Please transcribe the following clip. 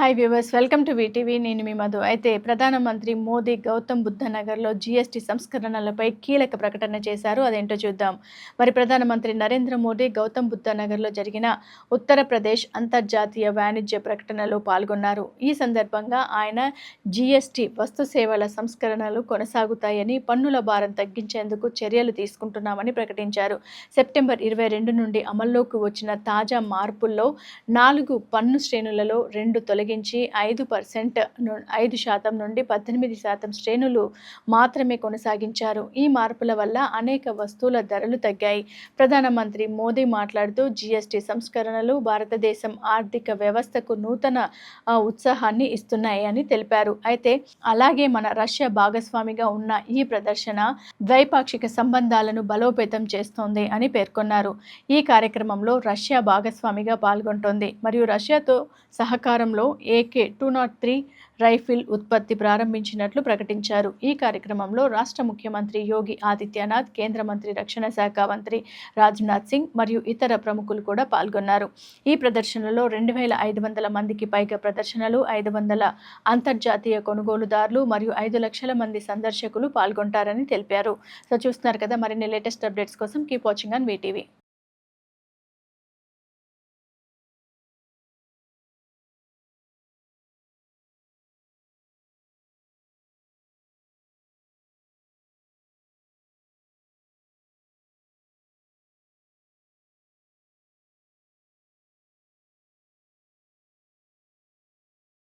hi viewers welcome to VTV నేను మీ మధు. అయితే ప్రధానమంత్రి మోదీ గౌతమ్ బుద్ధ నగర్లో జీఎస్టీ సంస్కరణలపై కీలక ప్రకటన చేశారు. అదేంటో చూద్దాం. మరి ప్రధానమంత్రి నరేంద్ర మోదీ గౌతమ్ బుద్ధ నగర్లో జరిగిన ఉత్తరప్రదేశ్ అంతర్జాతీయ వాణిజ్య ప్రకటనలో పాల్గొన్నారు. ఈ సందర్భంగా ఆయన జీఎస్టీ వస్తు సేవల సంస్కరణలు కొనసాగుతాయని పన్నుల భారం తగ్గించేందుకు చర్యలు తీసుకుంటున్నామని ప్రకటించారు. సెప్టెంబర్ ఇరవై రెండు నుండి అమల్లోకి వచ్చిన తాజా మార్పుల్లో నాలుగు పన్ను శ్రేణులలో రెండు తొలగి తొలగించి ఐదు పర్సెంట్ ఐదు శాతం నుండి పద్దెనిమిది శాతం శ్రేణులు మాత్రమే కొనసాగించారు. ఈ మార్పుల వల్ల అనేక వస్తువుల ధరలు తగ్గాయి. ప్రధానమంత్రి మోదీ మాట్లాడుతూ జీఎస్టీ సంస్కరణలు భారతదేశం ఆర్థిక వ్యవస్థకు నూతన ఉత్సాహాన్ని ఇస్తున్నాయి అని తెలిపారు. అయితే అలాగే మన రష్యా భాగస్వామిగా ఉన్న ఈ ప్రదర్శన ద్వైపాక్షిక సంబంధాలను బలోపేతం చేస్తోంది అని పేర్కొన్నారు. ఈ కార్యక్రమంలో రష్యా భాగస్వామిగా పాల్గొంటోంది. మరియు రష్యాతో సహకారంలో AK two not three rifle ఉత్పత్తి ప్రారంభించినట్లు ప్రకటించారు. ఈ కార్యక్రమంలో రాష్ట్ర ముఖ్యమంత్రి యోగి ఆదిత్యనాథ్ కేంద్ర మంత్రి రక్షణ శాఖ మంత్రి రాజ్నాథ్ సింగ్ మరియు ఇతర ప్రముఖులు కూడా పాల్గొన్నారు. ఈ ప్రదర్శనలో రెండు వేల ఐదు వందల మందికి పైగా ప్రదర్శనలు ఐదు వందల అంతర్జాతీయ కొనుగోలుదారులు మరియు ఐదు లక్షల మంది సందర్శకులు పాల్గొంటారని తెలిపారు. సో చూస్తున్నారు కదా మరిన్ని లేటెస్ట్ అప్డేట్స్ కోసం కీప్ వాచింగ్ ఆన్ వీటీవీ